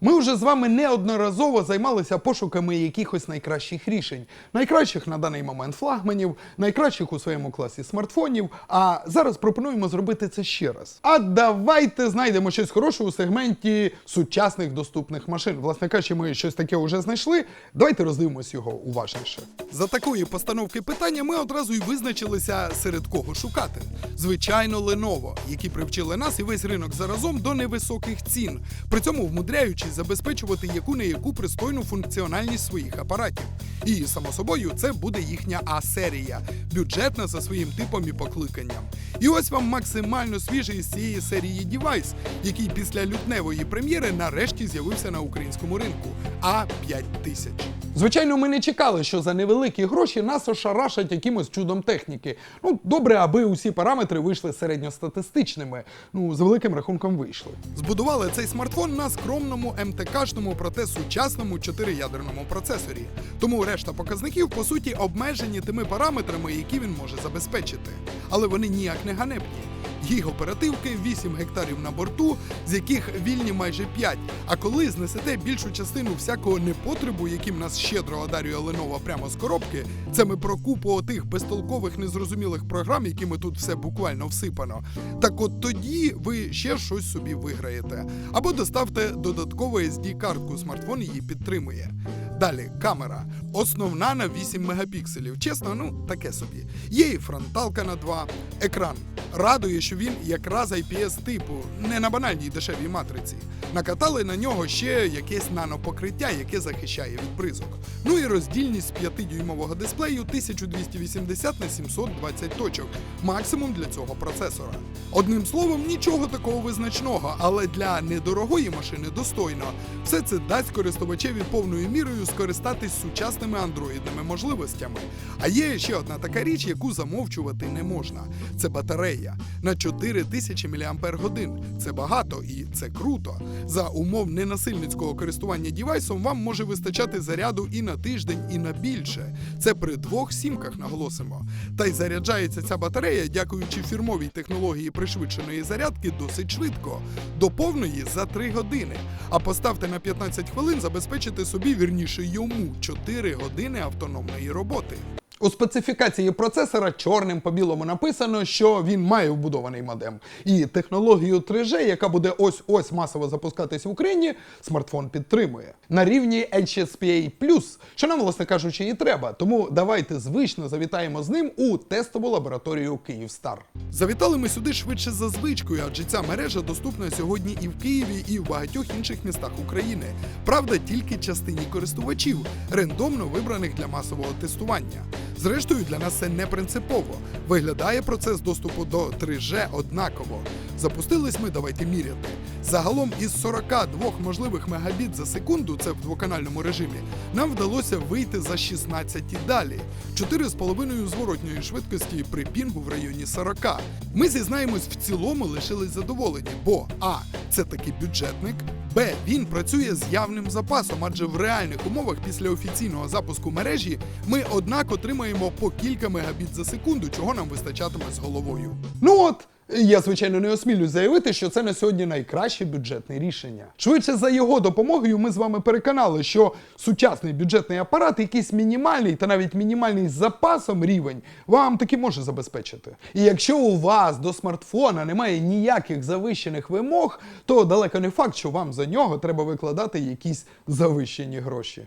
Ми вже з вами неодноразово займалися пошуками якихось найкращих рішень, найкращих на даний момент флагманів, найкращих у своєму класі смартфонів. А зараз пропонуємо зробити це ще раз. А давайте знайдемо щось хороше у сегменті сучасних доступних машин. Власне кажучи, ми щось таке вже знайшли. Давайте роздивимось його уважніше. За такої постановки питання ми одразу й визначилися серед кого шукати. Звичайно, Lenovo, які привчили нас і весь ринок заразом до невисоких цін, при цьому вмудряючись забезпечувати яку не яку пристойну функціональність своїх апаратів. І само собою, це буде їхня А-серія, бюджетна за своїм типом і покликанням. І ось вам максимально свіжий з цієї серії девайс, який після лютневої прем'єри нарешті з'явився на українському ринку. А5000. Звичайно, ми не чекали, що за невеликі гроші нас ошарашать якимось чудом техніки. Ну, добре, аби усі параметри вийшли середньостатистичними. Ну, з великим рахунком вийшли. Збудували цей смартфон на скромному МТКшному, проте сучасному чотириядерному процесорі. Тому решта показників по суті обмежені тими параметрами, які він може забезпечити. Але вони ніяк не ганебні. Їх оперативки 8 гектарів на борту, з яких вільні майже 5. А коли знесете більшу частину всякого непотребу, яким нас щедро одарює Lenovo прямо з коробки, це ми про купу отих безтолкових незрозумілих програм, якими тут все буквально всипано. Так от тоді ви ще щось собі виграєте. Або доставте додаткову SD-картку, смартфон її підтримує. Далі камера. Основна на 8 мегапікселів. Чесно, ну таке собі. Є і фронталка на 2, екран. Радує, що він якраз IPS типу, не на банальній дешевій матриці. Накатали на нього ще якесь нанопокриття, яке захищає від бризок. Ну і роздільність 5-дюймового дисплею 1280 на 720 точок, максимум для цього процесора. Одним словом, нічого такого визначного, але для недорогої машини достойно. Все це дасть користувачеві повною мірою скористатись сучасними андроїдними можливостями. А є ще одна така річ, яку замовчувати не можна. Це батарея на 4000 мАч. Це багато і це круто. За умов ненасильницького користування дівайсом вам може вистачати заряду і на тиждень, і на більше. Це при двох сімках наголосимо. Та й заряджається ця батарея, дякуючи фірмовій технології пришвидшеної зарядки, досить швидко. До повної за 3 години. А поставте на 15 хвилин забезпечити собі вірніше йому 4 години автономної роботи. У специфікації процесора чорним по білому написано, що він має вбудований модем. І технологію 3G, яка буде ось-ось масово запускатись в Україні, смартфон підтримує. На рівні HSPA+, що нам, власне кажучи, і треба. Тому давайте звично завітаємо з ним у тестову лабораторію Київстар. Завітали ми сюди швидше за звичкою, адже ця мережа доступна сьогодні і в Києві, і в багатьох інших містах України. Правда, тільки частині користувачів, рандомно вибраних для масового тестування. Зрештою, для нас це не принципово. Виглядає процес доступу до 3G однаково. Запустились ми, давайте міряти. Загалом із 42 можливих мегабіт за секунду, це в двоканальному режимі, нам вдалося вийти за 16 і далі. 4,5 зворотньої швидкості при пінгу в районі 40. Ми зізнаємось, в цілому лишились задоволені, бо а. Це таки бюджетник. Б. Він працює з явним запасом, адже в реальних умовах після офіційного запуску мережі ми однак отримаємо по кілька мегабіт за секунду, чого нам вистачатиме з головою. Ну от. Я, звичайно, не осмілюсь заявити, що це на сьогодні найкраще бюджетне рішення. Швидше за його допомогою ми з вами переконали, що сучасний бюджетний апарат, якийсь мінімальний та навіть мінімальний з запасом рівень, вам таки може забезпечити. І якщо у вас до смартфона немає ніяких завищених вимог, то далеко не факт, що вам за нього треба викладати якісь завищені гроші.